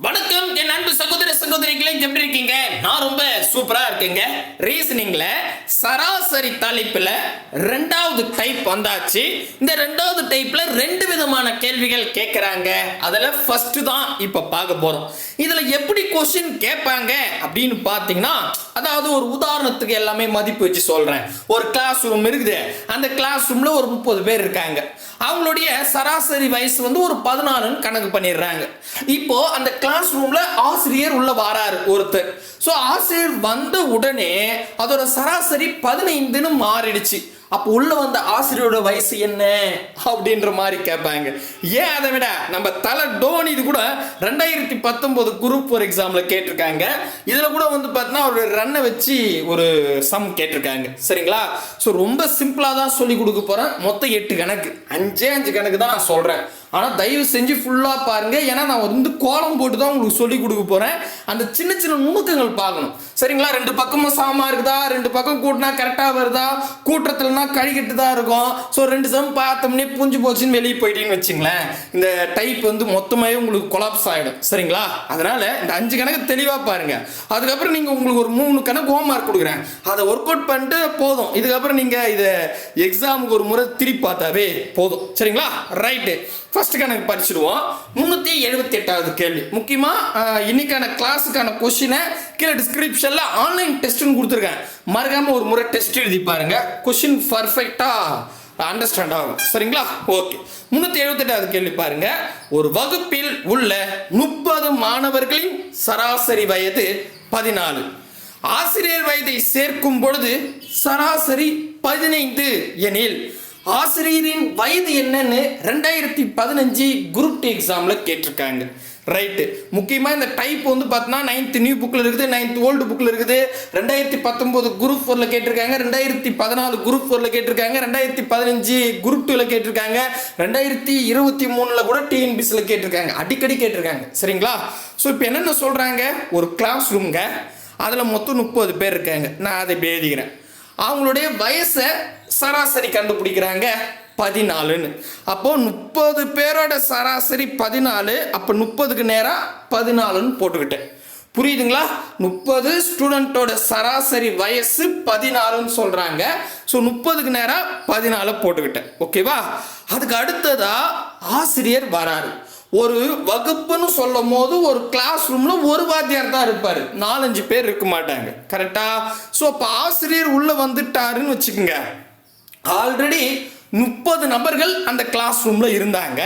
வணக்கம். என் அன்பு சகோதர சகோதரிகளே எப்படி இருக்கீங்க? நான் ரொம்ப சூப்பரா இருக்கேங்க. ரீசனிங்ல சராசரி தலைப்புல ரெண்டாவது டைப் வந்தாச்சு. இந்த ரெண்டாவது டைப்ல ரெண்டு விதமான கேள்விகள் கேட்கறாங்க அதுல ஃபர்ஸ்ட் தான் இப்ப பார்க்க போறோம். இதுல எப்படி கொஸ்டின் கேட்பாங்க அப்படின்னு பாத்தீங்கன்னா அதாவது ஒரு உதாரணத்துக்கு எல்லாமே மதிப்பு வச்சு சொல்றேன். ஒரு கிளாஸ் ரூம் இருக்குது. அந்த கிளாஸ் ரூம்ல ஒரு முப்பது பேர் இருக்காங்க. அவங்களுடைய சராசரி வயசு வந்து ஒரு பதினாலுன்னு கணக்கு பண்ணிடுறாங்க. இப்போ அந்த கிளாஸ் ரூம்ல ஆசிரியர் உள்ள வாராரு ஒருத்தர். ஸோ ஆசிரியர் வந்த உடனே அதோட சராசரி பதினைந்துன்னு மாறிடுச்சு. அப்போ உள்ள வந்த ஆசிரியரோட வயசு என்ன? அப்படின்ற மாதிரி கேட்பாங்க. ஏன் அதை விட? நம்ம தலை டோனி இது கூட ரெண்டாயிரத்தி பத்தொன்பது குரூப் ஃபோர் எக்ஸாம்ல கேட்டிருக்காங்க. இதுல கூட வந்து பார்த்தீங்கன்னா ஒரு ரன்னை வச்சு ஒரு சம் கேட்டிருக்காங்க. சரிங்களா? ஸோ ரொம்ப சிம்பிளா தான் சொல்லி கொடுக்க போறேன். மொத்தம் எட்டு கணக்கு. அஞ்சே அஞ்சு கணக்கு தான் நான் சொல்றேன். ஆனால் தயவு செஞ்சு ஃபுல்லாக பாருங்க. ஏன்னா நான் வந்து கோலம் போட்டு தான் உங்களுக்கு சொல்லி கொடுக்க போகிறேன் அந்த சின்ன சின்ன நுணுக்கங்கள் பார்க்கணும். சரிங்களா? ரெண்டு பக்கமும் சாமா இருக்குதா? ரெண்டு பக்கம் கூட்டினா கரெக்டாக வருதா? கூட்டத்துலனா கழிக்கிட்டு தான் இருக்கும்? ஸோ ரெண்டு சம் பார்த்தோம்னே புஞ்சு போச்சுன்னு வெளியே போயிட்டீங்கன்னு வச்சுங்களேன் இந்த டைப் வந்து மொத்தமாகவே உங்களுக்கு கொலாப்ஸ் ஆகிடும் சரிங்களா? அதனால இந்த அஞ்சு கணக்கு தெளிவாக பாருங்க. அதுக்கப்புறம் நீங்கள் உங்களுக்கு ஒரு மூணு கணக்கு ஹோம் மார்க் கொடுக்குறேன். அதை ஒர்க் அவுட் பண்ணிட்டு போதும். இதுக்கப்புறம் நீங்கள் இதை எக்ஸாமுக்கு ஒரு முறை திருப்பி பார்த்தாவே போதும். சரிங்களா? ரைட்டு ஃபர்ஸ்ட் கணக்கு படிச்சிடுவோம். முந்நூற்றி எழுபத்தி எட்டாவது கேள்வி. முக்கியமாக இன்னைக்கான கிளாஸுக்கான கொஷினை கீழே டிஸ்கிரிப்ஷனில் ஆன்லைன் டெஸ்ட்னு கொடுத்துருக்கேன். மறக்காமல் ஒரு முறை டெஸ்ட் எழுதி பாருங்க. கொஷின் பர்ஃபெக்டாக அண்டர்ஸ்டாண்ட் ஆகும். சரிங்களா? ஓகே முந்நூற்றி எழுபத்தெட்டாவது கேள்வி பாருங்க. ஒரு வகுப்பில் உள்ள முப்பது மாணவர்களின் சராசரி வயது பதினாலு. ஆசிரியர் வயதை சேர்க்கும் பொழுது சராசரி பதினைந்து எனில் ஆசிரியரின் வயது என்னன்னு ரெண்டாயிரத்தி பதினஞ்சு குரூப் டி எக்ஸாமில் கேட்டிருக்காங்க. ரைட்டு முக்கியமாக இந்த டைப் வந்து பார்த்தோன்னா நைன்த் நியூ புக்கில் இருக்குது நைன்த் ஓல்டு புக்கில் இருக்குது. ரெண்டாயிரத்தி பத்தொம்போது குரூப் ஃபோரில் கேட்டிருக்காங்க ரெண்டாயிரத்தி பதினாலு குரூப் ஃபோரில் கேட்டிருக்காங்க ரெண்டாயிரத்தி பதினஞ்சு குரூப் டூவில் கேட்டிருக்காங்க ரெண்டாயிரத்தி இருபத்தி மூணில் கூட டிஎன்பிசியில் கேட்டிருக்காங்க. அடிக்கடி கேட்டிருக்காங்க. சரிங்களா? ஸோ இப்போ என்னென்ன சொல்கிறாங்க ஒரு கிளாஸ் ரூம்ங்க அதில் மொத்தம் முப்பது பேர் இருக்காங்க. நான் அதை எழுதிக்கிறேன். அவங்களுடைய வயசை சராசரி கண்டுபிடிக்கிறாங்க பதினாலுன்னு. அப்போ முப்பது பேரோட சராசரி பதினாலு அப்போ முப்பதுக்கு நேராக பதினாலுன்னு போட்டுக்கிட்டேன். புரியுதுங்களா? முப்பது ஸ்டூடெண்ட்டோட சராசரி வயசு பதினாலுன்னு சொல்கிறாங்க ஸோ முப்பதுக்கு நேராக பதினாலு போட்டுக்கிட்டேன். ஓகேவா அதுக்கு அடுத்ததாக ஆசிரியர் வராரு. ஒரு வகுப்புன்னு சொல்லும் போது ஒரு கிளாஸ் ரூம்ல ஒரு வாத்தியார் தான் இருப்பார். நாலஞ்சு பேர் இருக்க மாட்டாங்க. கரெக்டா ஸோ அப்போ ஆசிரியர் உள்ள வந்துட்டாருன்னு வச்சுக்கோங்க. ஆல்ரெடி முப்பது நபர்கள் அந்த கிளாஸ் ரூம்ல இருந்தாங்க.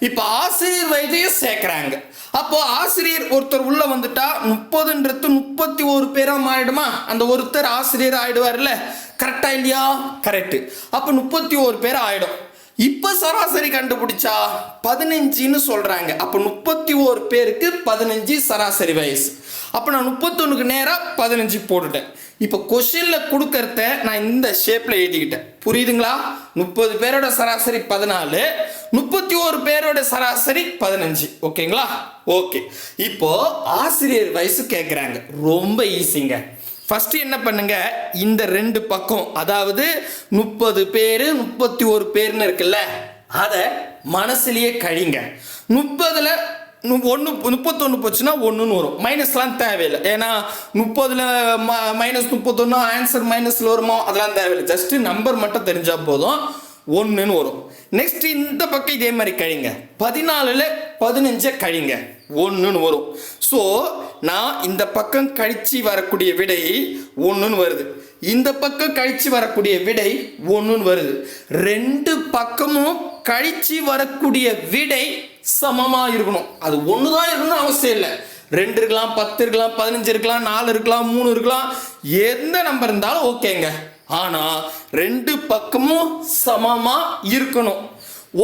இப்போ ஆசிரியர் வயதையும் சேர்க்குறாங்க. அப்போ ஆசிரியர் ஒருத்தர் உள்ள வந்துட்டா முப்பதுன்றது முப்பத்தி ஒரு பேரா மாறிடுமா? அந்த ஒருத்தர் ஆசிரியர் ஆயிடுவார்ல? கரெக்டா இல்லையா? கரெக்ட் அப்போ முப்பத்தி ஒரு பேர் ஆயிடும். இப்போ சராசரி கண்டுபிடிச்சா பதினஞ்சுன்னு சொல்றாங்க. அப்போ முப்பத்தி ஒரு பேருக்கு பதினஞ்சு சராசரி வயசு. அப்போ நான் முப்பத்தொன்னுக்கு நேராக பதினஞ்சு போட்டுட்டேன். இப்போ கொஷினில் கொடுக்கறத நான் இந்த ஷேப்பில் எழுதிக்கிட்டேன். புரியுதுங்களா? முப்பது பேரோட சராசரி பதினாலு முப்பத்தி ஒரு பேரோட சராசரி பதினஞ்சு. ஓகேங்களா? ஓகே. இப்போ ஆசிரியர் வயசு கேட்குறாங்க ரொம்ப ஈஸிங்க ஃபஸ்ட்டு என்ன பண்ணுங்க? இந்த ரெண்டு பக்கம் அதாவது முப்பது பேர் முப்பத்தி ஒரு பேர்னு இருக்குல்ல அதை மனசுலேயே கழிங்க. முப்பதில் ஒன்று முப்பத்தொன்று போச்சுன்னா ஒன்றுன்னு வரும். மைனஸ்லாம் தேவையில்லை. ஏன்னா முப்பதில் மைனஸ் முப்பத்தொன்று ஆன்சர் மைனஸில் வருமோ? அதெல்லாம் தேவையில்லை. ஜஸ்ட்டு நம்பர் மட்டும் தெரிஞ்சால் போதும். ஒன்றுன்னு வரும். நெக்ஸ்ட் இந்த பக்கம் இதே மாதிரி கழிங்க. பதினாலில் பதினஞ்சை கழிங்க. ஒன்றுன்னு வரும். ஸோ நான் இந்த பக்கம் கழித்து வரக்கூடிய விடை ஒன்றுன்னு வருது. இந்த பக்கம் கழித்து வரக்கூடிய விடை ஒன்றுன்னு வருது. ரெண்டு பக்கமும் கழித்து வரக்கூடிய விடை சமமாக இருக்கணும். அது ஒன்று தான் இருக்கணும்னு அவசியம் இல்லை. ரெண்டு இருக்கலாம் பத்து இருக்கலாம் பதினஞ்சு இருக்கலாம் நாலு இருக்கலாம் மூணு இருக்கலாம். எந்த நம்பர் இருந்தாலும் ஓகேங்க. ஆனால் ரெண்டு பக்கமும் சமமாக இருக்கணும்.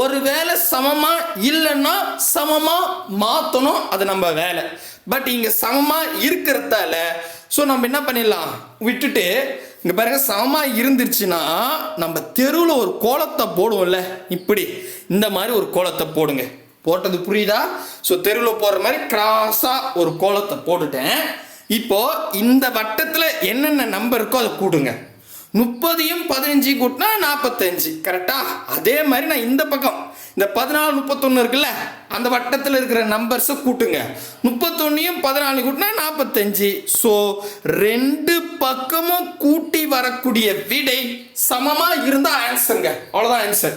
ஒருவேளை சமமா இல்லைன்னா சமமா மாற்றணும் அது நம்ம வேலை. பட் இங்கே சமமா இருக்கிறதால ஸோ நம்ம என்ன பண்ணிடலாம்? விட்டுட்டு இங்கே பாருங்க சமமா இருந்துருச்சுன்னா நம்ம தெருவில் ஒரு கோலத்தை போடுவோம்ல. இப்படி இந்த மாதிரி ஒரு கோலத்தை போடுங்க. போட்டது புரியுதா? ஸோ தெருவில் போடுற மாதிரி கிராஸாக ஒரு கோலத்தை போட்டுட்டேன். இப்போ இந்த வட்டத்தில் என்னென்ன நம்பர் இருக்கோ அதை கூடுங்க முப்பதையும் பதினஞ்சு கூட்டினா நாற்பத்தஞ்சு கரெக்டாக அதே மாதிரி நான் இந்த பக்கம் இந்த பதினாலு முப்பத்தொன்று இருக்குல்ல அந்த வட்டத்தில் இருக்கிற நம்பர்ஸை கூட்டுங்க. முப்பத்தொன்னையும் பதினாலு கூட்டினா நாற்பத்தஞ்சு ஸோ ரெண்டு பக்கமும் கூட்டி வரக்கூடிய விடை சமமாக இருந்தால் ஆன்சருங்க அவ்வளோதான் ஆன்சர்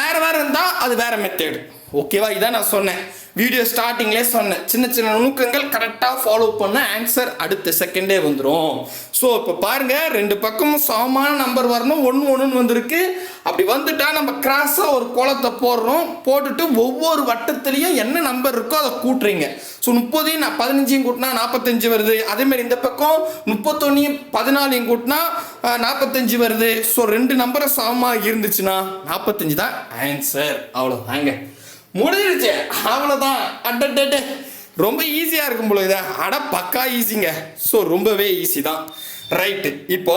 வேறு வேற இருந்தால் அது வேற மெத்தேடு ஓகேவா இதான் நான் சொன்னேன். வீடியோ ஸ்டார்டிங்லேயே சொன்னேன். சின்ன சின்ன நுணுக்கங்கள் கரெக்டாக ஃபாலோ பண்ண ஆன்சர் அடுத்த செகண்டே வந்துடும் ஸோ இப்போ பாருங்கள் ரெண்டு பக்கமும் சமமான நம்பர் வரணும். ஒன்று ஒன்றுன்னு வந்திருக்கு. அப்படி வந்துட்டா நம்ம கிராஸாக ஒரு கோலத்தை போடுறோம். போட்டுட்டு ஒவ்வொரு வட்டத்துலேயும் என்ன நம்பர் இருக்கோ அதை கூட்டுறீங்க. ஸோ முப்பதையும் நான் பதினஞ்சையும் கூட்டினா நாற்பத்தஞ்சு வருது. அதேமாதிரி இந்த பக்கம் முப்பத்தொன்னையும் பதினாலையும் கூட்டினா நாற்பத்தஞ்சு வருது. ஸோ ரெண்டு நம்பரை சமமாக இருந்துச்சுன்னா நாற்பத்தஞ்சு தான் ஆன்சர் அவ்வளோதாங்க முடிஞ்சிருச்சு அவ்வளோதான் அட்டே ரொம்ப ஈஸியாக இருக்கும் போல இதை. அட பக்கா ஈஸிங்க ஸோ ரொம்பவே ஈஸி தான். ரைட்டு இப்போ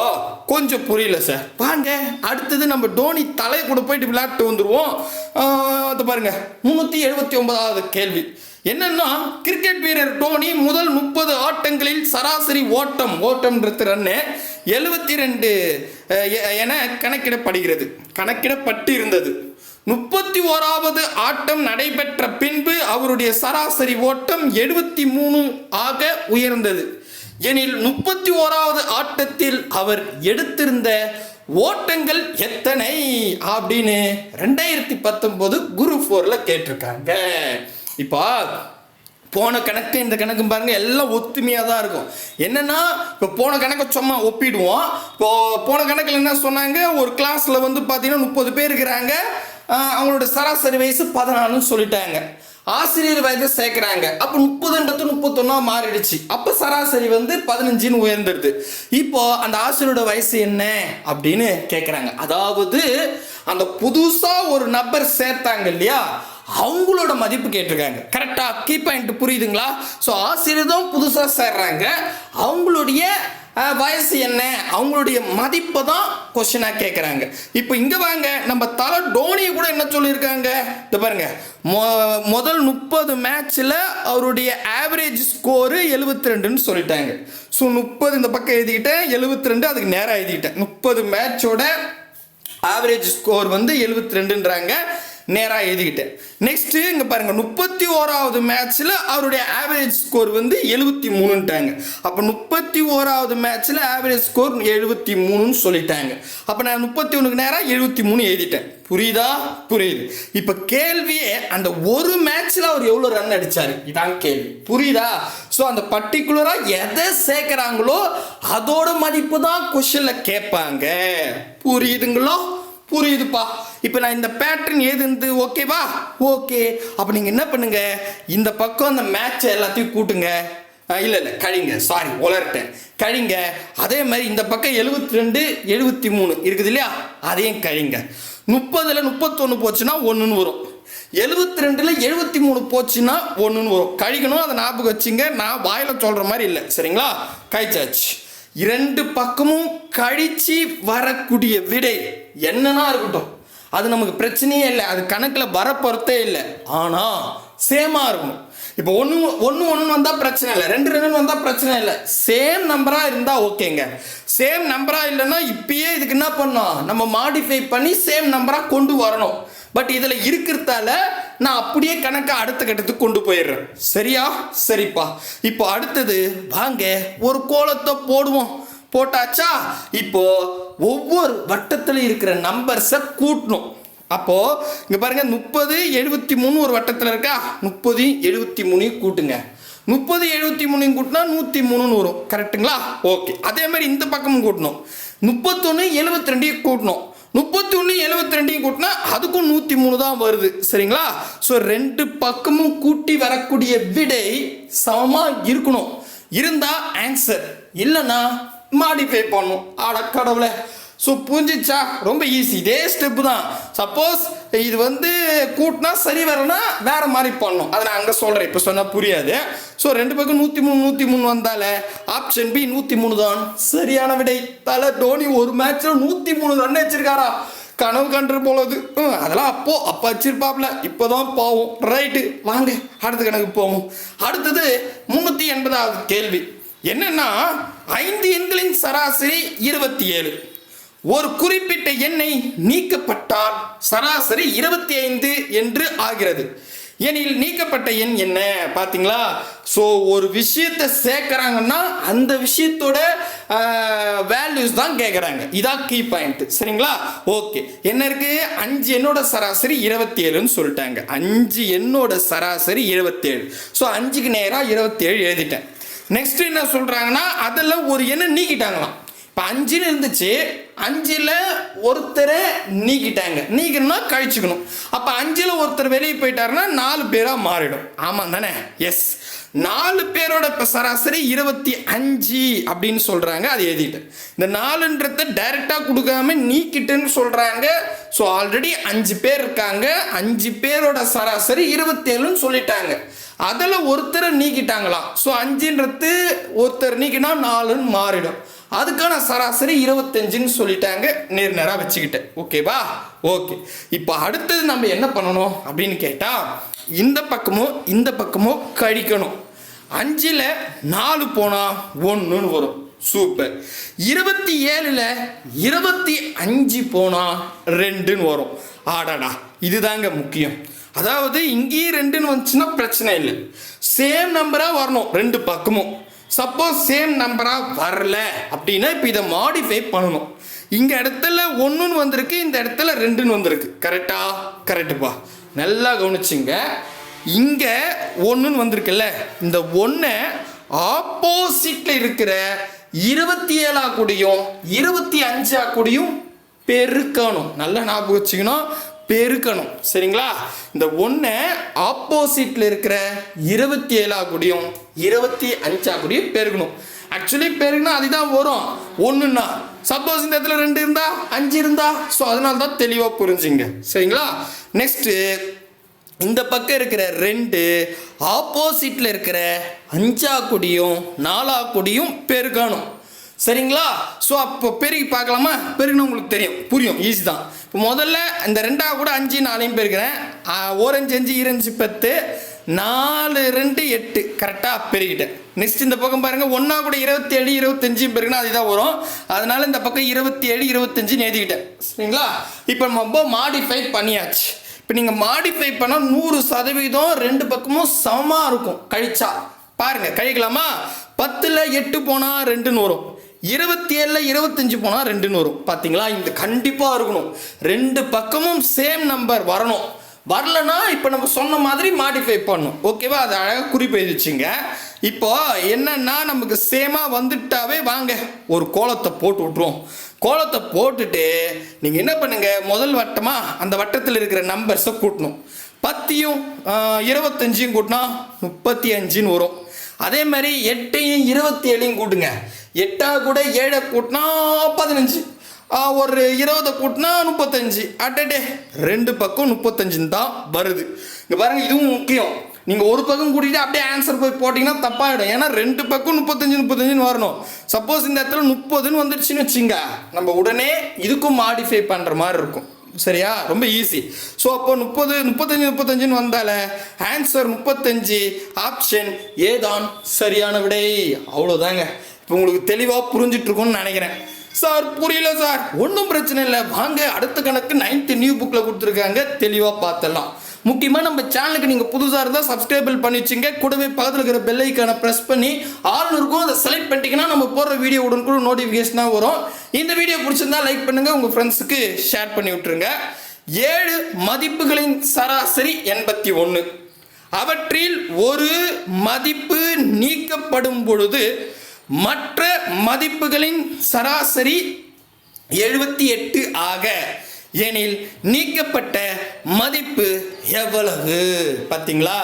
கொஞ்சம் புரியல சார் வாங்க. அடுத்தது நம்ம டோனி தலை கூட போயிட்டு விளையாட்டு வந்துடுவோம் அது பாருங்க. முந்நூற்றி எழுபத்தி ஒன்பதாவது கேள்வி. என்னன்னா கிரிக்கெட் வீரர் டோனி முதல் முப்பது ஆட்டங்களில் சராசரி ஓட்டம் ஓட்டம்ன்றது ரன்னு எழுபத்தி ரெண்டு என கணக்கிடப்படுகிறது. கணக்கிடப்பட்டு இருந்தது முப்பத்தி ஓராவது ஆட்டம் நடைபெற்ற பின்பு அவருடைய சராசரி ஓட்டம் எழுபத்தி மூணு ஆக உயர்ந்தது. எனில் முப்பத்தி ஓராவது ஆட்டத்தில் அவர் எடுத்திருந்த ஓட்டங்கள் எத்தனை? அப்படின்னு ரெண்டாயிரத்தி பத்தொன்பது குரு ஃபோரில் கேட்டிருக்காங்க. இப்போ போன கணக்கு இந்த கணக்கும் பாருங்க எல்லாம் ஒத்துமையாக தான் இருக்கும். என்னன்னா இப்போ போன கணக்கை சும்மா ஒப்பிடுவோம். இப்போ போன கணக்கில் என்ன சொன்னாங்க? ஒரு கிளாஸில் வந்து பார்த்தீங்கன்னா முப்பது பேர் இருக்கிறாங்க. அவங்களோட சராசரி வயசு பதினாலுன்னு சொல்லிட்டாங்க. ஆசிரியர் வயது சேர்க்குறாங்க. அப்போ முப்பதுன்றது முப்பத்தொன்னா மாறிடுச்சு. அப்போ சராசரி வந்து பதினஞ்சுன்னு உயர்ந்துடுது. இப்போ அந்த ஆசிரியரோட வயசு என்ன அப்படின்னு கேட்குறாங்க அதாவது அந்த புதுசாக ஒரு நபர் சேர்த்தாங்க இல்லையா? அவங்களோட மதிப்பு கேட்டிருக்காங்க. கரெக்டாக கீ பாயிண்ட் புரியுதுங்களா? ஸோ ஆசிரியர் தான் புதுசாக சேர்றாங்க. அவங்களுடைய வயசு என்ன? அவங்களுடைய மதிப்பை தான் கொஸ்டினாக கேட்குறாங்க இப்போ இங்கே வாங்க. நம்ம தலை டோனியை கூட என்ன சொல்லியிருக்காங்க? இது பாருங்க. மொ முதல் முப்பது மேட்ச்சில் அவருடைய ஆவரேஜ் ஸ்கோரு எழுபத்தி ரெண்டுன்னு சொல்லிட்டாங்க. ஸோ முப்பது இந்த பக்கம் எழுதிக்கிட்டேன். எழுபத்தி ரெண்டு அதுக்கு நேராக எழுதிக்கிட்டேன். முப்பது மேட்சோட ஆவரேஜ் ஸ்கோர் வந்து எழுபத்தி ரெண்டுன்றாங்க நேராக எழுதிக்கிட்டேன். நெக்ஸ்ட்டு இங்கே பாருங்க முப்பத்தி ஓராவது மேட்ச்சில் அவருடைய ஆவரேஜ் ஸ்கோர் வந்து எழுபத்தி மூணுன்ட்டாங்க அப்போ முப்பத்தி ஓராவது மேட்ச்சில் ஆவரேஜ் ஸ்கோர் எழுபத்தி மூணுன்னு சொல்லிட்டாங்க. அப்போ நான் முப்பத்தி ஒன்றுக்கு நேராக எழுபத்தி மூணு எழுதிட்டேன். புரியுதா? புரியுது. இப்போ கேள்வியே அந்த ஒரு மேட்ச்சில் அவர் எவ்வளோ ரன் அடித்தார் இதான் கேள்வி. புரியுதா? ஸோ அந்த பர்டிகுலராக எதை சேர்க்குறாங்களோ அதோட மதிப்பு தான் கொஷனில் கேட்பாங்க. புரியுதுங்களோ? புரியுதுப்பா. இப்போ நான் இந்த பேட்டர்ன் ஏதுன்னு ஓகேவா ஓகே அப்போ நீங்கள் என்ன பண்ணுங்க? இந்த பக்கம் அந்த மேட்சை எல்லாத்தையும் கூட்டுங்க. இல்லை இல்லை கழிங்க. சாரி உலர்ட்டேன் கழிங்க. அதே மாதிரி இந்த பக்கம் எழுபத்தி ரெண்டு எழுபத்தி மூணு இருக்குது இல்லையா? அதையும் கழிங்க. முப்பதில் முப்பத்தொன்று போச்சுன்னா ஒன்றுன்னு வரும். எழுபத்தி ரெண்டில் எழுபத்தி மூணு போச்சுன்னா ஒன்றுன்னு வரும். கழிக்கணும் அதை ஞாபகம் வச்சுங்க. நான் வாயில் சொல்கிற மாதிரி இல்லை. சரிங்களா? கழிச்சாச்சு. இரண்டு பக்கமும் கழிச்சு வரக்கூடிய விடை என்னன்னா இருக்கட்டும். அது நமக்கு பிரச்சனையே இல்லை. அது கணக்கில் வர பொறுத்தே இல்லை. ஆனால் சேமாக இருக்கணும். இப்போ ஒன்று ஒன்று ஒன்று வந்தால் பிரச்சனை இல்லை. ரெண்டு ரெண்டு வந்தால் பிரச்சனை இல்லை. சேம் நம்பராக இருந்தால் ஓகேங்க சேம் நம்பராக இல்லைன்னா இப்பயே இதுக்கு என்ன பண்ணோம் நம்ம மாடிஃபை பண்ணி சேம் நம்பராக கொண்டு வரணும். பட் இதில் இருக்கிறதால நான் அப்படியே கணக்கை அடுத்த கட்டத்துக்கு கொண்டு போயிடுறேன். சரியா? சரிப்பா. இப்போ அடுத்தது வாங்க ஒரு கோலத்தை போடுவோம். போட்டாச்சா? இப்போ ஒவ்வொரு வட்டத்தில் இருக்கிற நம்பர்ஸை கூட்டணும். அப்போது இங்கே பாருங்கள் முப்பது எழுபத்தி மூணு ஒரு வட்டத்தில் இருக்கா? முப்பது எழுபத்தி மூணையும் கூட்டுங்க. முப்பது எழுபத்தி மூணையும் கூட்டினா நூற்றி மூணுன்னு வரும். கரெக்ட்டுங்களா? ஓகே. அதே மாதிரி இந்த பக்கமும் கூட்டணும். முப்பத்தொன்று எழுபத்தி ரெண்டையும் கூட்டணும். முப்பத்தி ஒன்று எழுபத்தி ரெண்டையும் கூட்டினா அதுக்கும் நூற்றி மூணு தான் வருது. சரிங்களா? ஸோ ரெண்டு பக்கமும் கூட்டி வரக்கூடிய விடை சமமாக இருக்கணும். இருந்தால் ஆன்சர் இல்லைன்னா மாடிஃபை பண்ணும் ஆட கடவுளை. ஸோ புரிஞ்சிச்சா? ரொம்ப ஈஸி இதே ஸ்டெப்பு தான். சப்போஸ் இது வந்து கூட்டினா சரி வரனா வேற மாதிரி பண்ணணும். அதை நான் அங்கே சொல்கிறேன் இப்போ சொன்னால் புரியாது. ஸோ ரெண்டு பக்கம் நூற்றி மூணு நூற்றி மூணு வந்தாலே ஆப்ஷன் பி நூற்றி மூணு தான். சரியான விடை. தலை டோனி ஒரு மேட்ச்சில் நூற்றி மூணு ரன் வச்சிருக்காரா கனவு கன்று போலது ம், அதெல்லாம் அப்போ அப்போ வச்சிருப்பாப்ல. இப்போதான் போவோம். ரைட்டு வாங்க அடுத்த கணக்கு போவோம். அடுத்தது முந்நூற்றி எண்பதாவது கேள்வி. என்னன்னா ஐந்து எண்களின் சராசரி இருபத்தி ஏழு. ஒரு குறிப்பிட்ட எண்ணை நீக்கப்பட்டால் சராசரி இருபத்தி ஐந்து என்று ஆகிறது. எனில் நீக்கப்பட்ட எண் என்ன? பார்த்தீங்களா ஸோ ஒரு விஷயத்தை சேர்க்குறாங்கன்னா அந்த விஷயத்தோட வேல்யூஸ் தான் கேட்குறாங்க இதான் கீ பாயிண்ட் சரிங்களா? ஓகே என்ன இருக்கு? அஞ்சு எண்ணோட சராசரி இருபத்தி ஏழுன்னு சொல்லிட்டாங்க. அஞ்சு எண்ணோட சராசரி இருபத்தேழு ஸோ அஞ்சுக்கு நேராக இருபத்தேழு எழுதிட்டேன். நெக்ஸ்ட் என்ன சொல்றாங்கன்னா அதில் ஒரு எண்ணை நீக்கிட்டாங்களாம். இப்போ அஞ்சுன்னு இருந்துச்சு அஞ்சில் ஒருத்தரை நீக்கிட்டாங்க. நீக்கணும்னா கழிச்சுக்கணும். அப்போ அஞ்சில் ஒருத்தர் வெளியே போயிட்டாருன்னா நாலு பேராக மாறிடும். ஆமாம் தானே? எஸ் நாலு பேரோட இப்போ சராசரி இருபத்தி அஞ்சு அப்படின்னு சொல்கிறாங்க அது எழுதிட்டு. இந்த நாலுன்றத டைரெக்டாக கொடுக்காம நீக்கிட்டுன்னு சொல்கிறாங்க ஸோ ஆல்ரெடி அஞ்சு பேர் இருக்காங்க. அஞ்சு பேரோட சராசரி இருபத்தேழுன்னு சொல்லிட்டாங்க. அதில் ஒருத்தரை நீக்கிட்டாங்களாம். ஸோ அஞ்சுன்றது ஒருத்தர் நீக்கினா நாலுன்னு மாறிடும். அதுக்கான சராசரி இருபத்தஞ்சுன்னு சொல்லிட்டாங்க. நேர் நேராக வச்சுக்கிட்டேன் ஓகேவா ஓகே இப்போ அடுத்தது நம்ம என்ன பண்ணணும் அப்படின்னு கேட்டால் இந்த பக்கமோ இந்த பக்கமோ கழிக்கணும். அஞ்சில் நாலு போனால் ஒன்றுன்னு வரும். சூப்பர் இருபத்தி ஏழில் இருபத்தி அஞ்சு போனால் ரெண்டுன்னு வரும். ஆடாடா இதுதாங்க முக்கியம். அதாவது இங்கேயும் ரெண்டுன்னு வந்துச்சுன்னா பிரச்சனை இல்லை. சேம் நம்பராக வரணும் ரெண்டு பக்கமும். சப்போஸ் சேம் நம்பராக வரல அப்படின்னா இப்போ இதை மாடிஃபை பண்ணணும். இங்கே இடத்துல ஒன்றுன்னு வந்திருக்கு இந்த இடத்துல ரெண்டுன்னு வந்திருக்கு. கரெக்டா கரெக்டுப்பா நல்லா கவனிச்சிங்க. இங்கே ஒன்றுன்னு வந்திருக்குல்ல இந்த ஒன்றை ஆப்போசிட்டில் இருக்கிற இருபத்தி ஏழா கூடியும் இருபத்தி அஞ்சா கூடியும் பெருக்கணும். நல்லா ஞாபகம் வச்சுக்கணும். பெருக்கணும். சரிங்களா? இந்த ஒன்றை ஆப்போசிட்டில் இருக்கிற இருபத்தி ஏழா கூடியும் இருபத்தி அஞ்சா கூடியும் பெருக்கணும். ஆக்சுவலி பெருக்குனா அதுதான் வரும். ஒன்றுன்னா சப்போஸ் இந்த இடத்துல ரெண்டு இருந்தா அஞ்சு இருந்தா ஸோ அதனால தான் தெளிவாக புரிஞ்சுங்க. சரிங்களா? நெக்ஸ்ட்டு இந்த பக்கம் இருக்கிற ரெண்டு ஆப்போசிட்டில் இருக்கிற அஞ்சா கொடியும் நாலா கொடியும் பெருக்கணும். சரிங்களா? ஸோ அப்போ பெருகி பார்க்கலாமா? பெருகினா உங்களுக்கு தெரியும். புரியும். ஈஸி தான். இப்போ முதல்ல இந்த ரெண்டாக கூட அஞ்சு நாலையும் பெருக்கிறேன் ஓரஞ்சு அஞ்சு இரஞ்சு பத்து நாலு ரெண்டு எட்டு. கரெக்டாக பெருகிட்டேன். நெக்ஸ்ட் இந்த பக்கம் பாருங்கள் ஒன்றா கூட இருபத்தி ஏழு இருபத்தஞ்சு பெருக்குனா அதுதான் வரும். அதனால இந்த பக்கம் இருபத்தி ஏழு இருபத்தஞ்சுன்னு எழுதிக்கிட்டேன். சரிங்களா? இப்போ நம்ம மாடிஃபை பண்ணியாச்சு. இப்போ நீங்கள் மாடிஃபை பண்ணால் நூறு சதவீதம் ரெண்டு பக்கமும் சமமாக இருக்கும். கழிச்சா. பாருங்க கழிக்கலாமா? பத்தில் எட்டு போனால் ரெண்டுன்னு வரும். இருபத்தி ஏழில் இருபத்தஞ்சு போனால் ரெண்டுன்னு வரும். பார்த்தீங்களா இந்த கண்டிப்பாக இருக்கணும். ரெண்டு பக்கமும் சேம் நம்பர் வரணும். வரலனா இப்போ நம்ம சொன்ன மாதிரி மாடிஃபை பண்ணணும். ஓகேவா அது அழகாக குறிப்பு எழுதிச்சிங்க. இப்போ என்னன்னா நமக்கு சேமாக வந்துட்டாவே வாங்க. ஒரு கோலத்தை போட்டு விட்ருவோம் கோலத்தை போட்டுட்டு நீங்கள் என்ன பண்ணுங்க? முதல் வட்டமாக அந்த வட்டத்தில் இருக்கிற நம்பர்ஸை கூட்டணும். பத்தியும் இருபத்தஞ்சியும் இருபத்தஞ்சையும் கூட்டினா முப்பத்தி அஞ்சுன்னு வரும். அதே மாதிரி எட்டையும் இருபத்தி ஏழையும் கூட்டுங்க. எட்டா கூட ஏழை கூட்டினா பதினஞ்சு. ஒரு இருபதை கூட்டினா முப்பத்தஞ்சு. அட்டே ரெண்டு பக்கம் முப்பத்தஞ்சுன்னு தான் வருது. இங்கே பாருங்க இதுவும் முக்கியம். நீங்கள் ஒரு பக்கம் கூட்டிகிட்டு அப்படியே ஆன்சர் போய் போட்டிங்கன்னா தப்பாகிடும் ஏன்னா ரெண்டு பக்கம் முப்பத்தஞ்சு முப்பத்தஞ்சுன்னு வரணும். சப்போஸ் இந்த இடத்துல முப்பதுன்னு வந்துடுச்சுன்னு வச்சுங்க. நம்ம உடனே இதுக்கும் மாடிஃபை பண்ணுற மாதிரி இருக்கும். சரியா? ரொம்ப ஈஸி ஸோ அப்போ முப்பது முப்பத்தஞ்சு முப்பத்தஞ்சுன்னு வந்தால ஆன்சர் முப்பத்தஞ்சு ஆப்ஷன் ஏதான் சரியான விடை. அவ்வளோதாங்க இப்போ உங்களுக்கு தெளிவாக புரிஞ்சிட்டு நினைக்கிறேன். சார் புரியல சார் ஒன்றும் பிரச்சனை இல்லை. வாங்க அடுத்த கணக்கு நைன்த்து நியூ புக்கில் கொடுத்துருக்காங்க. தெளிவாக பார்த்தலாம் முக்கியமாக நம்ம சேனலுக்கு நீங்கள் புதுசாக இருந்தால் சப்ஸ்கிரைபிள் பண்ணி வச்சுங்க. கூடவே பக்கத்தில் இருக்கிற பெல் ஐக்கானை ப்ரெஸ் பண்ணி ஆளுநருக்கும் இருக்கும் அதை செலக்ட் பண்ணிட்டீங்கன்னா நம்ம போடுற வீடியோ உடனுக்குள்ள நோட்டிஃபிகேஷனாக வரும். இந்த வீடியோ பிடிச்சிருந்தா லைக் பண்ணுங்கள் உங்கள் ஃப்ரெண்ட்ஸுக்கு ஷேர் பண்ணி விட்டுருங்க. ஏழு மதிப்புகளின் சராசரி எண்பத்தி ஒன்று அவற்றில் ஒரு மதிப்பு நீக்கப்படும் பொழுது மற்ற மதிப்புகளின் சராசரி எழுபத்தி எட்டு ஆக எனில் நீக்கப்பட்ட மதிப்பு எவ்வளவு? பார்த்தீங்களா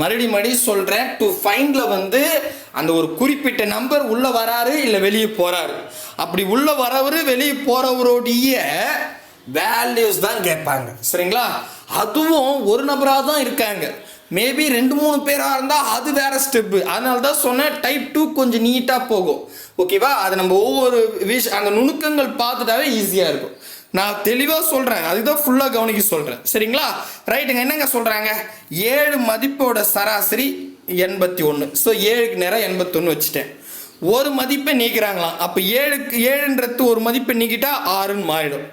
மறுபடி மறுபடி சொல்கிறேன் டு ஃபைண்டில் வந்து அந்த ஒரு குறிப்பிட்ட நம்பர் உள்ளே வராரு இல்லை வெளியே போகிறாரு அப்படி உள்ளே வரவர் வெளியே போகிறவருடைய வேல்யூஸ் தான் கேட்பாங்க. சரிங்களா? அதுவும் ஒரு நபராக தான் இருக்காங்க. மேபி ரெண்டு மூணு பேராக இருந்தால் அது வேறு ஸ்டெப்பு அதனால தான் சொன்னேன் டைப் டூ கொஞ்சம் நீட்டாக போகும். ஓகேவா அது நம்ம ஒவ்வொரு விஷ் அந்த நுணுக்கங்கள் பார்த்துட்டாவே ஈஸியாக இருக்கும். நான் தெளிவாக சொல்கிறேன் அதுதான் ஃபுல்லாக கவனிக்க சொல்கிறேன் சரிங்களா? ரைட்டுங்க என்னங்க சொல்கிறாங்க ஏழு மதிப்போட சராசரி எண்பத்தி ஒன்று ஸோ ஏழுக்கு நேரம் எண்பத்தொன்று வச்சுட்டேன். ஒரு மதிப்பை நீக்கிறாங்களாம். அப்போ ஏழுக்கு ஏழுன்றது ஒரு மதிப்பை நீக்கிட்டா ஆறுன்னு மாறிடும்.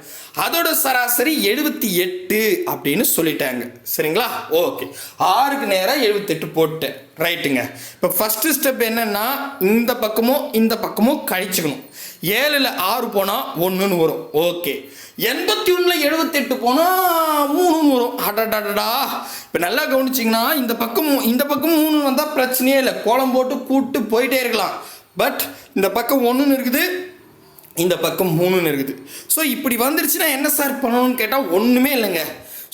அதோட சராசரி எழுபத்தி எட்டு அப்படின்னு சொல்லிட்டாங்க. சரிங்களா? ஓகே ஆறுக்கு நேராக எழுபத்தெட்டு போட்டேன் ரைட்டுங்க இப்போ ஃபஸ்ட்டு ஸ்டெப் என்னன்னா இந்த பக்கமும் இந்த பக்கமும் கழிச்சுக்கணும். ஏழில் ஆறு போனால் ஒன்றுன்னு வரும். ஓகே. எண்பத்தி ஒன்றில் எழுபத்தெட்டு போனால் மூணுன்னு வரும். அடடடடா. இப்போ நல்லா கவனிச்சிங்கன்னா இந்த பக்கம் இந்த பக்கம் மூணு வந்தால் பிரச்சனையே இல்லை. கோலம் போட்டு கூட்டு போயிட்டே இருக்கலாம். பட் இந்த பக்கம் ஒன்றுன்னு இருக்குது இந்த பக்கம் மூணுன்னு இருக்குது. ஸோ இப்படி வந்துருச்சுன்னா என்ன சார் பண்ணணும்னு கேட்டால் ஒன்றுமே இல்லைங்க.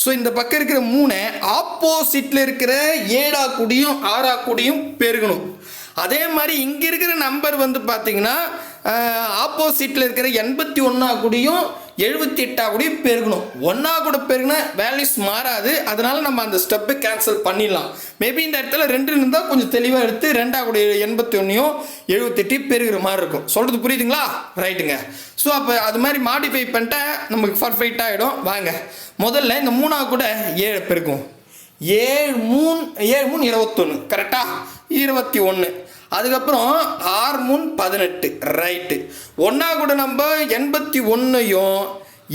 ஸோ இந்த பக்கம் இருக்கிற மூணை ஆப்போசிட்டில் இருக்கிற ஏழா கூடியும் ஆறா கூடியும் பெருகணும். அதே மாதிரி இங்கே இருக்கிற நம்பர் வந்து பார்த்தீங்கன்னா ஆப்போசிட்டில் இருக்கிற எண்பத்தி ஒன்றா கூடியும் எழுபத்தி எட்டா கூடியும் பெருகணும். ஒன்றா கூட பெருகினா வேல்யூஸ் மாறாது. அதனால நம்ம அந்த ஸ்டெப்பை கேன்சல் பண்ணிடலாம். மேபி இந்த இடத்துல ரெண்டு இருந்தால் கொஞ்சம் தெளிவாக எடுத்து ரெண்டா கூட எண்பத்தி ஒன்றையும் எழுபத்தெட்டையும் பெருகிற மாதிரி இருக்கும். சொல்கிறது புரியுதுங்களா? ரைட்டுங்க ஸோ அப்போ அது மாதிரி மாடிஃபை பண்ணிட்டா நமக்கு பர்ஃபெக்ட் ஆகிடும் வாங்க. முதல்ல இந்த மூணா கூட ஏழு பெருக்கும். ஏழு மூணு ஏழு மூணு இருபத்தொன்று கரெக்டாக இருபத்தி ஒன்று அதுக்கப்புறம் ஆர்மூன் பதினெட்டு ரைட்டு. ஒன்றா கூட நம்ம எண்பத்தி ஒன்றையும்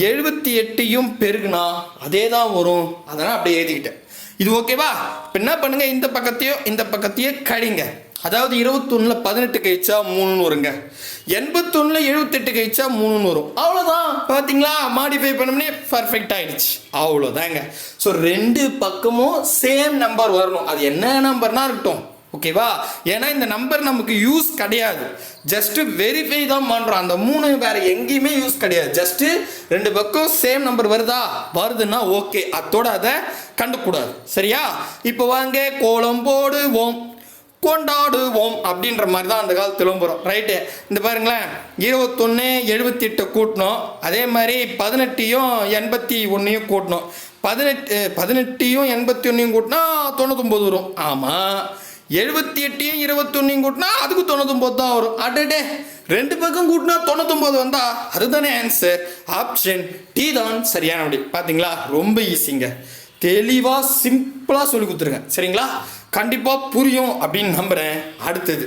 எழுபத்தி எட்டையும் பெருகுனா அதே தான் வரும் அதனால் அப்படியே எழுதிக்கிட்டேன். இது ஓகேவா? இப்போ என்ன பண்ணுங்கள் இந்த பக்கத்தையோ இந்த பக்கத்தையோ கழிங்க. அதாவது இருபத்தொன்னில் பதினெட்டு கழிச்சா மூணுன்னு வருங்க. எண்பத்தொன்னில் எழுபத்தெட்டு கழிச்சா மூணுன்னு வரும். அவ்வளோதான் பார்த்தீங்களா மாடிஃபை பண்ணோம்னே பர்ஃபெக்ட் ஆயிடுச்சு. அவ்வளோதாங்க ஸோ ரெண்டு பக்கமும் சேம் நம்பர் வரணும். அது என்ன நம்பர்னா இருக்கட்டும். ஓகேவா ஏன்னா இந்த நம்பர் நமக்கு யூஸ் கிடையாது. ஜஸ்ட் வெரிஃபை தான் பண்ணுறோம் அந்த மூணு வேற எங்கேயுமே யூஸ் கிடையாது. ஜஸ்ட் ரெண்டு பக்கம் சேம் நம்பர் வருதா? வருதுன்னா ஓகே அதோட அதை கண்டுக்கூடாது. சரியா? இப்போ வாங்க கோலம் போடுவோம். கொண்டாடுவோம் அப்படின்ற மாதிரி தான் அந்த காலத்தில் போகிறோம் ரைட்டு இந்த பாருங்களேன். இருபத்தொன்று எழுபத்தி எட்டு கூட்டணும் அதே மாதிரி பதினெட்டையும் எண்பத்தி ஒன்றையும் கூட்டணும் பதினெட்டு பதினெட்டையும் எண்பத்தி ஒன்றையும் கூட்டினா தொண்ணூத்தொம்பது வரும். ஆமாம் எழுபத்தி எட்டையும் இருபத்தொன்னையும் கூட்டினா அதுக்கு தொண்ணூத்தொம்பது தான் வரும். அடடே. ரெண்டு பக்கம் கூட்டினா தொண்ணூத்தொம்பது வந்தா அதுதானே ஆன்சர் ஆப்ஷன் டி தான் சரியான விடை பார்த்தீங்களா ரொம்ப ஈஸிங்க தெளிவாக சிம்பிளாக சொல்லி கொடுத்துருங்க. சரிங்களா? கண்டிப்பாக புரியும் அப்படின்னு நம்புகிறேன் அடுத்தது.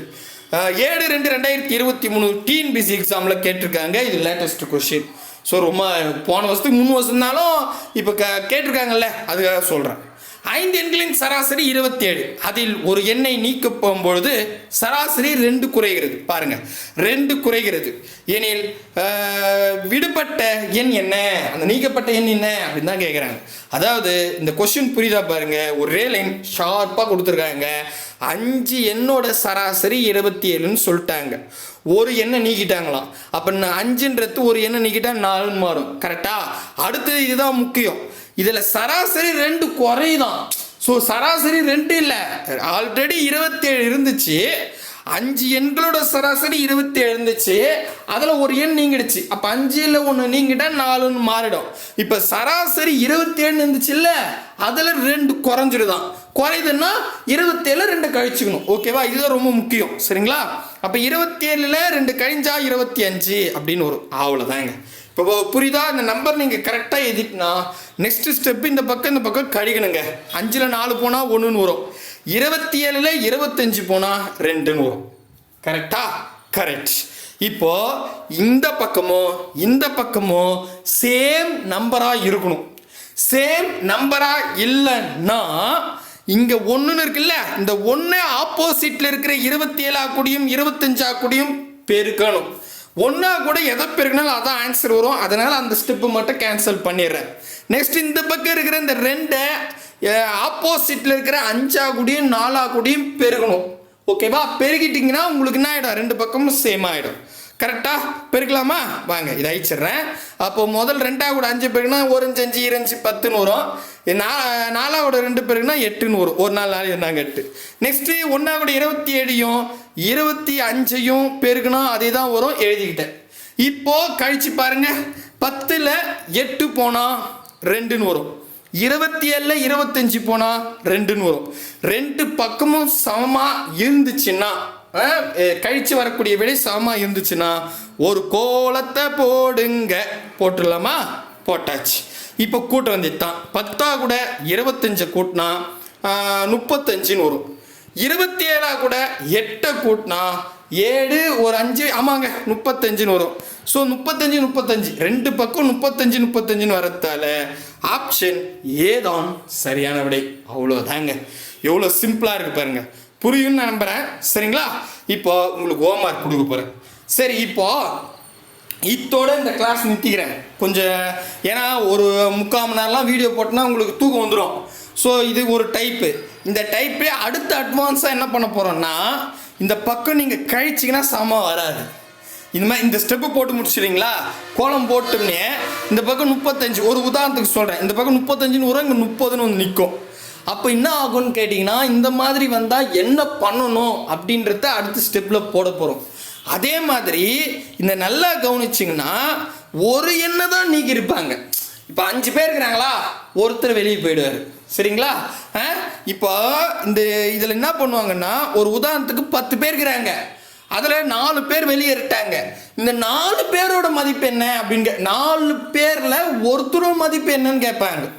ஏழு ரெண்டு ரெண்டாயிரத்தி இருபத்தி மூணு டிஎன்பிசி எக்ஸாமில் கேட்டிருக்காங்க. இது லேட்டஸ்ட் கொஷின் ஸோ ரொம்ப போன வருஷத்துக்கு மூணு வருஷம்னாலும் இப்போ க கேட்டிருக்காங்கல்ல அதுக்காக சொல்கிறேன் ஐந்து எண்களின் சராசரி இருபத்தி ஏழு அதில் ஒரு எண்ணை நீக்க போகும்பொழுது சராசரி ரெண்டு குறைகிறது. பாருங்க ரெண்டு குறைகிறது. எனில் விடுபட்ட எண் என்ன? அந்த நீக்கப்பட்ட எண் என்ன? அப்படின்னு தான் கேட்குறாங்க அதாவது இந்த கொஸ்டின் புரியுதா பாருங்க? ஒரே லைன் ஷார்ப்பாக கொடுத்துருக்காங்க. அஞ்சு எண்ணோட சராசரி இருபத்தி ஏழுன்னு சொல்லிட்டாங்க. ஒரு எண்ணை நீக்கிட்டாங்களாம். அப்போ நான் அஞ்சுன்றது ஒரு எண்ணை நீக்கிட்டா நாலுன்னு மாறும். கரெக்டா அடுத்தது இதுதான் முக்கியம். இதில் சராசரி ரெண்டு குறைதான். ஸோ சராசரி ரெண்டு இல்லை. ஆல்ரெடி இருபத்தேழு இருந்துச்சு. அஞ்சு எண்களோட சராசரி இருபத்தேழு இருந்துச்சு அதில் ஒரு எண் நீங்கிடுச்சு. அப்போ அஞ்சில் ஒன்று நீங்கிட்டா நாலுன்னு மாறிடும். இப்போ சராசரி இருபத்தேழு இருந்துச்சுல்ல அதில் ரெண்டு குறைஞ்சிடுதான் குறையுதுன்னா இருபத்தேழு ரெண்டு கழிச்சுக்கணும். ஓகேவா இதுதான் ரொம்ப முக்கியம். சரிங்களா? அப்போ இருபத்தேழில் ரெண்டு கழிஞ்சா இருபத்தி அஞ்சு அப்படின்னு வரும். அவ்வளோதாங்க இப்போ புரியுதா? இந்த நம்பர் நீங்கள் கரெக்டாக எழுதிட்டுனா நெக்ஸ்ட் ஸ்டெப் இந்த பக்கம் இந்த பக்கம் கழிக்கணுங்க. அஞ்சில் நாலு போனால் ஒன்றுன்னு வரும். இருபத்தி ஏழில் இருபத்தஞ்சு போனால் ரெண்டுன்னு வரும். கரெக்டா கரெக்ட் இப்போ இந்த பக்கமும் இந்த பக்கமும் சேம் நம்பராக இருக்கணும். சேம் நம்பராக இல்லைன்னா இங்கே ஒன்றுன்னு இருக்குல்ல இந்த ஒன்று ஆப்போசிட்டில் இருக்கிற இருபத்தி ஏழா கூடியும் இருபத்தஞ்சா கூடியும் பெருக்கணும். ஒன்றா கூட எதை பெருக்கினாலும் அதான் ஆன்சர் வரும். அதனால் அந்த ஸ்டெப்பு மட்டும் கேன்சல் பண்ணிடுறேன். நெக்ஸ்ட் இந்த பக்கம் இருக்கிற இந்த ரெண்டை ஆப்போசிட்டில் இருக்கிற அஞ்சா குடியும் நாலா குடியும் பெருகணும். ஓகேவா பெருகிட்டிங்கன்னா உங்களுக்கு என்ன ஆகிடும் ரெண்டு பக்கமும் சேம் ஆகிடும் கரெக்டாக பெருக்கலாமா? வாங்க இதை அழிச்சிடுறேன். அப்போ முதல் ரெண்டாக கூட அஞ்சு பெருக்குனா ஒரு அஞ்சு அஞ்சு இரஞ்சு பத்துன்னு வரும். நா நாலாவோட ரெண்டு பெருக்குனா எட்டுன்னு வரும். ஒரு நாள் நாலு இருந்தாங்க எட்டு. நெக்ஸ்ட்டு ஒன்றாவோட இருபத்தி ஏழையும் இருபத்தி அஞ்சையும் பெருக்குனா அதே தான் வரும். எழுதிக்கிட்டேன். இப்போது கழிச்சு பாருங்க. பத்தில் எட்டு போனால் ரெண்டுன்னு வரும். இருபத்தி ஏழில் இருபத்தஞ்சி போனால் ரெண்டுன்னு வரும். ரெண்டு பக்கமும் சமமாக இருந்துச்சுன்னா கழித்து கழிச்சு வரக்கூடிய விடை சமமாக இருந்துச்சுன்னா ஒரு கோலத்தை போடுங்க. போட்டுடலாமா? போட்டாச்சு. இப்போ கூட்டம் வந்துட்டான் பத்தா கூட இருபத்தஞ்சை கூட்டினா முப்பத்தஞ்சுன்னு வரும். இருபத்தி ஏழா கூட எட்டை கூட்டினா ஏழு ஒரு அஞ்சு ஆமாங்க முப்பத்தஞ்சுன்னு வரும். ஸோ முப்பத்தஞ்சு முப்பத்தஞ்சு. ரெண்டு பக்கம் முப்பத்தஞ்சு முப்பத்தஞ்சுன்னு வரத்தால ஆப்ஷன் ஏதான் சரியான விடை அவ்வளோதாங்க. எவ்வளோ சிம்பிளாக இருக்கு பாருங்க. புரியும்னு நான் நம்புகிறேன் சரிங்களா? இப்போ உங்களுக்கு ஹோம்ஒர்க் கொடுக்க போகிறேன் சரி இப்போ இத்தோட இந்த கிளாஸ் நிறுத்திக்கிறேன். கொஞ்சம் ஏன்னா ஒரு முக்கால் மணி நேரம்லாம் வீடியோ போட்டோன்னா உங்களுக்கு தூக்கம் வந்துடும் ஸோ இது ஒரு டைப்பு இந்த டைப்பே அடுத்த அட்வான்ஸாக என்ன பண்ண போகிறோன்னா இந்த பக்கம் நீங்கள் கழிச்சிங்கன்னா சமமாக வராது. இந்த மாதிரி இந்த ஸ்டெப்பு போட்டு முடிச்சிடுறீங்களா? கோலம் போட்டோம்னே இந்த பக்கம் முப்பத்தஞ்சு ஒரு உதாரணத்துக்கு சொல்கிறேன் இந்த பக்கம் முப்பத்தஞ்சுன்னு வரும் இங்கே முப்பதுன்னு வந்து நிற்கும் அப்போ என்ன ஆகும்னு கேட்டிங்கன்னா இந்த மாதிரி வந்தால் என்ன பண்ணணும் அப்படின்றத அடுத்த ஸ்டெப்பில் போட போகிறோம் அதே மாதிரி இந்த நல்லா கவனிச்சிங்கன்னா ஒரு எண்ணெய் தான் நீக்கி இருப்பாங்க இப்போ அஞ்சு பேர் இருக்கிறாங்களா? ஒருத்தர் வெளியே போயிடுவார். சரிங்களா? ஆ? இப்போ இந்த இதில் என்ன பண்ணுவாங்கன்னா ஒரு உதாரணத்துக்கு பத்து பேர் இருக்கிறாங்க. அதில் நாலு பேர் வெளியேறிட்டாங்க இந்த நாலு பேரோட மதிப்பு என்ன அப்படின்னு நாலு பேரில் ஒருத்தரோட மதிப்பு என்னன்னு கேட்பாங்க.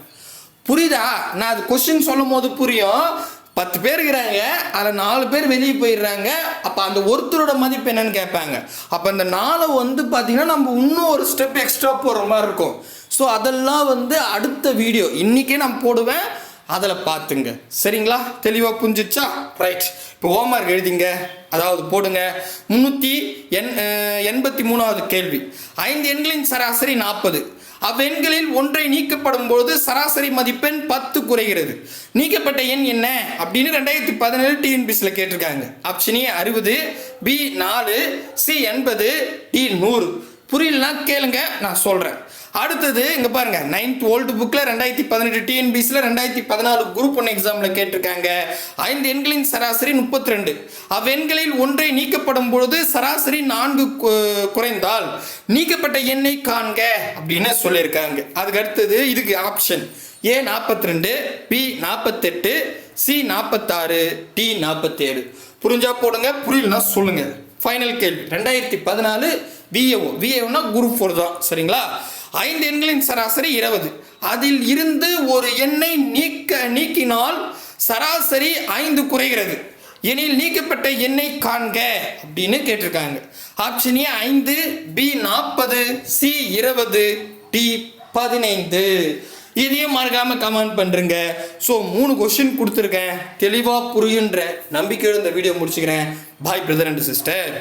புரியுதா? நான் அது கொஸ்டின் சொல்லும் போது புரியும். பத்து பேர் இருக்கிறாங்க அதில் நாலு பேர் வெளியே போயிடுறாங்க. அப்போ அந்த ஒருத்தரோட மதிப்பு என்னன்னு கேட்பாங்க. அப்போ இந்த நாளை வந்து பார்த்திங்கன்னா நம்ம இன்னும் ஒரு ஸ்டெப் எக்ஸ்ட்ரா போடுற மாதிரி இருக்கும். ஸோ அதெல்லாம் வந்து அடுத்த வீடியோ இன்றைக்கே நான் போடுவேன். அதில் பார்த்துங்க சரிங்களா? தெளிவாக புரிஞ்சிச்சா? ரைட் இப்போ ஹோம்ஒர்க் எழுதிங்க. அதாவது போடுங்க. முந்நூற்றி எண் எண்பத்தி மூணாவது கேள்வி. ஐந்து எண்களின் சராசரி நாற்பது. அவ்வெண்களில் ஒன்றை நீக்கப்படும் பொழுது சராசரி மதிப்பெண் பத்து குறைகிறது. நீக்கப்பட்ட எண் என்ன? அப்படின்னு ரெண்டாயிரத்தி பதினேழு டிஎன்பிசியில் கேட்டிருக்காங்க. ஆப்ஷன் ஏ அறுபது பி நாலு சி எண்பது டி நூறு. புரியலனா கேளுங்க நான் சொல்கிறேன் அடுத்தது இங்கே பாருங்க நைன்த் ஓல்டு புக்கில் ரெண்டாயிரத்தி பதினெட்டு டிஎன்பிசியில் ரெண்டாயிரத்தி பதினாலு குரூப் ஒன் எக்ஸாமில் கேட்டிருக்காங்க. ஐந்து எண்களின் சராசரி முப்பத்தி ரெண்டு அவ்வெண்களில் ஒன்றை நீக்கப்படும் பொழுது சராசரி நான்கு குறைந்தால் நீக்கப்பட்ட எண்ணை காண்க அப்படின்னு சொல்லியிருக்காங்க. அதுக்கு அடுத்தது இதுக்கு ஆப்ஷன் ஏ நாற்பத்தி ரெண்டு பி நாற்பத்தெட்டு சி நாற்பத்தாறு டி நாற்பத்தேழு புரிஞ்சா போடுங்க புரியலனா சொல்லுங்க. ஃபைனல் கேள்வி. ரெண்டாயிரத்தி பதினாலு விஏஓ விஏஓனா குரூப் ஃபோர் தான். சரிங்களா? ஐந்து எண்களின் சராசரி இருபது. அதில் இருந்து ஒரு எண்ணை நீக்க நீக்கினால் சராசரி ஐந்து குறைகிறது. எனில் நீக்கப்பட்ட எண்ணை காண்க அப்படின்னு கேட்டிருக்காங்க. ஆப்ஷன் ஏ ஐந்து பி நாற்பது சி இருபது டி பதினைந்து. இதையும் மறக்காம கமெண்ட் பண்ணுறேங்க ஸோ மூணு கொஸ்டின் கொடுத்துருக்கேன். தெளிவாக புரியுன்ற நம்பிக்கையோடு இந்த வீடியோ முடிச்சுக்கிறேன். பாய் பிரதர் அண்ட் சிஸ்டர்